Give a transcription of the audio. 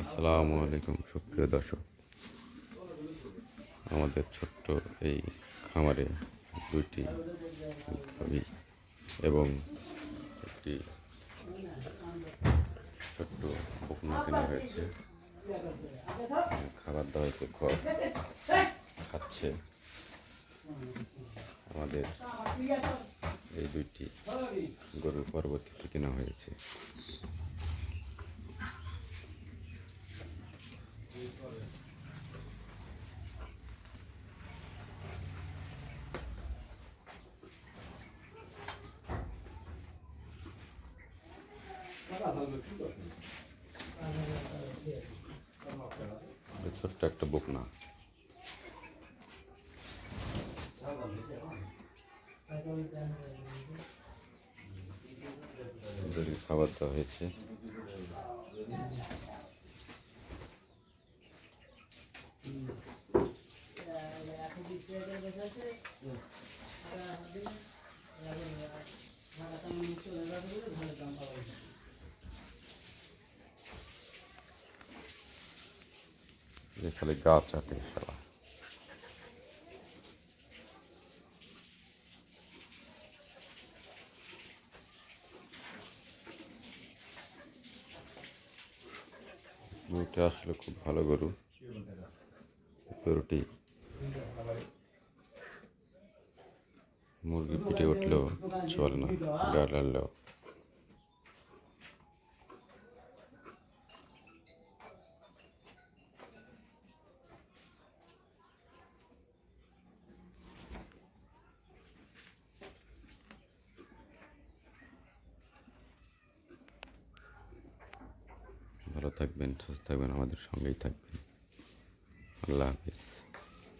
আসসালামু আলাইকুম, সুপ্রিয় দর্শক। আমাদের ছোট্ট এই খামারে দুইটি গাভী এবং একটি ছোট্ট বকনা কেনা হয়েছে। খাবার দেওয়া হয়েছে খড় খাচ্ছে। আমাদের এই দুইটি গরুর পরবর্তীতে কেনা হয়েছে। ছোট্ট একটা বকনা। ওদেরকে খাবার দেওয়া হয়েছে। যে খালি গাছ চাটে সারা গরুটা আসলে খুব ভালো গরু গরুটি মুরগি পিঠে উঠলেও চলে না গা লাড়লেও ভালো থাকবেন সুস্থ থাকবেন আমাদের সঙ্গেই থাকবেন। আল্লাহ হাফিজ।